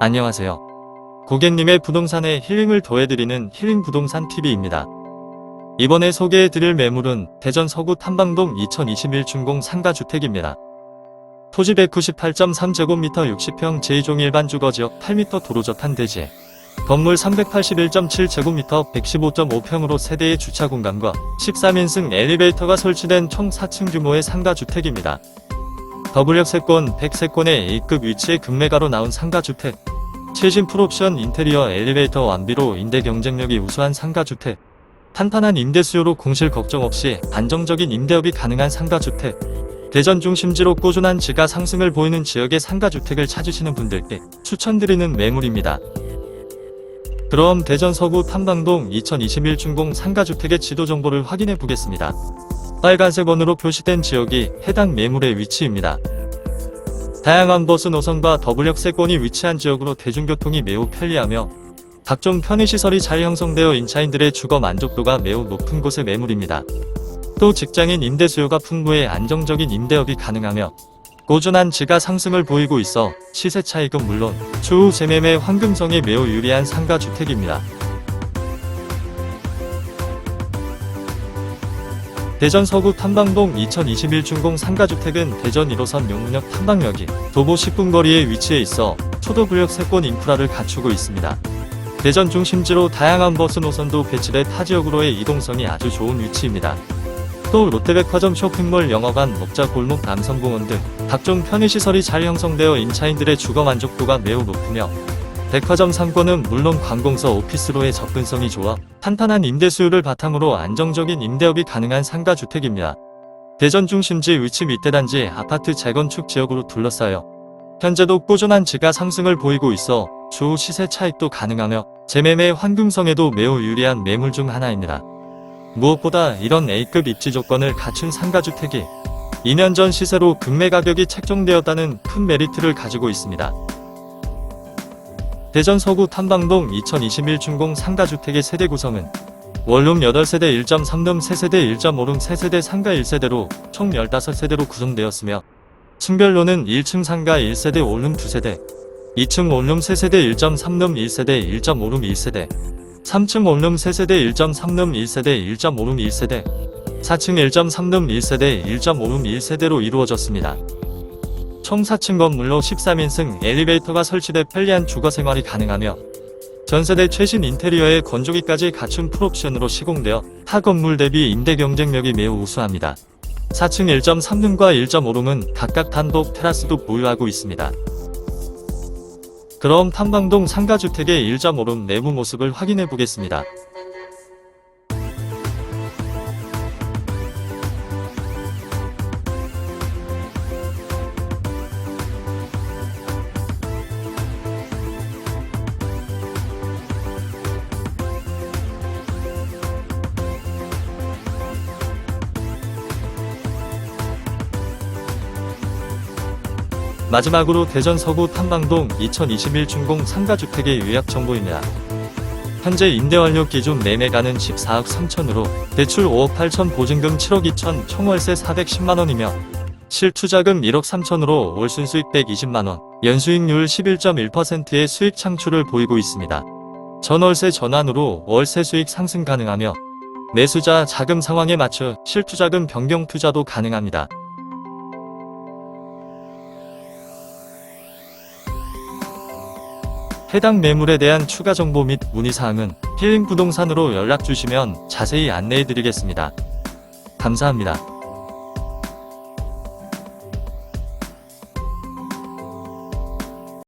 안녕하세요. 고객님의 부동산에 힐링을 더해드리는 힐링 부동산 TV입니다. 이번에 소개해드릴 매물은 대전 서구 탐방동 2021 준공 상가주택입니다. 토지 198.3제곱미터 60평 제2종 일반 주거지역 8m 도로 접한 대지 건물 381.7제곱미터 115.5평으로 세대의 주차 공간과 13인승 엘리베이터가 설치된 총 4층 규모의 상가주택입니다. 더블역 세권 100세권의 A급 위치의 금매가로 나온 상가주택 최신 풀옵션 인테리어 엘리베이터 완비로 임대 경쟁력이 우수한 상가주택 탄탄한 임대 수요로 공실 걱정 없이 안정적인 임대업이 가능한 상가주택 대전 중심지로 꾸준한 지가 상승을 보이는 지역의 상가주택을 찾으시는 분들께 추천드리는 매물입니다. 그럼 대전 서구 탐방동 2021 준공 상가주택의 지도 정보를 확인해 보겠습니다. 빨간색 원으로 표시된 지역이 해당 매물의 위치입니다. 다양한 버스 노선과 더블역 세권이 위치한 지역으로 대중교통이 매우 편리하며 각종 편의시설이 잘 형성되어 임차인들의 주거 만족도가 매우 높은 곳의 매물입니다. 또 직장인 임대 수요가 풍부해 안정적인 임대업이 가능하며 꾸준한 지가 상승을 보이고 있어 시세 차익은 물론 추후 재매매 환금성에 매우 유리한 상가 주택입니다. 대전 서구 탐방동 2021 준공 상가주택은 대전 1호선 용문역 탐방역이 도보 10분 거리에 위치해 있어 초도구역 세권 인프라를 갖추고 있습니다. 대전 중심지로 다양한 버스 노선도 배치돼 타 지역으로의 이동성이 아주 좋은 위치입니다. 또 롯데백화점 쇼핑몰 영화관 목자 골목 남성공원 등 각종 편의시설이 잘 형성되어 임차인들의 주거 만족도가 매우 높으며 백화점 상권은 물론 관공서 오피스로의 접근성이 좋아 탄탄한 임대 수요를 바탕으로 안정적인 임대업이 가능한 상가주택입니다. 대전 중심지 위치 밑대단지 아파트 재건축 지역으로 둘러싸여 현재도 꾸준한 지가 상승을 보이고 있어 추후 시세 차익도 가능하며 재매매 환금성에도 매우 유리한 매물 중 하나입니다. 무엇보다 이런 A급 입지 조건을 갖춘 상가주택이 2년 전 시세로 금매 가격이 책정되었다는 큰 메리트를 가지고 있습니다. 대전 서구 탐방동 2021 준공 상가주택의 세대 구성은 원룸 8세대 1.3룸 3세대 1.5룸 3세대 상가 1세대로 총 15세대로 구성되었으며 층별로는 1층 상가 1세대 5룸 2세대 2층 원룸 3세대 1.3룸 1세대 1.5룸 1세대 3층 원룸 3세대 1.3룸 1세대 1.5룸 1세대 4층 1.3룸 1세대 1.5룸 1세대로 이루어졌습니다. 총 4층 건물로 13인승 엘리베이터가 설치돼 편리한 주거 생활이 가능하며 전세대 최신 인테리어에 건조기까지 갖춘 풀옵션으로 시공되어 타 건물 대비 임대 경쟁력이 매우 우수합니다. 4층 1.3룸과 1.5룸은 각각 단독 테라스도 보유하고 있습니다. 그럼 탐방동 상가주택의 1.5룸 내부 모습을 확인해 보겠습니다. 마지막으로 대전 서구 탐방동 2021 준공 상가주택의 요약 정보입니다. 현재 임대 완료 기준 매매가는 14억 3천으로 대출 5억 8천 보증금 7억 2천 총월세 410만원이며 실투자금 1억 3천으로 월 순 수익 120만원, 연수익률 11.1%의 수익 창출을 보이고 있습니다. 전월세 전환으로 월세 수익 상승 가능하며 매수자 자금 상황에 맞춰 실투자금 변경 투자도 가능합니다. 해당 매물에 대한 추가 정보 및 문의사항은 힐링 부동산으로 연락 주시면 자세히 안내해 드리겠습니다. 감사합니다.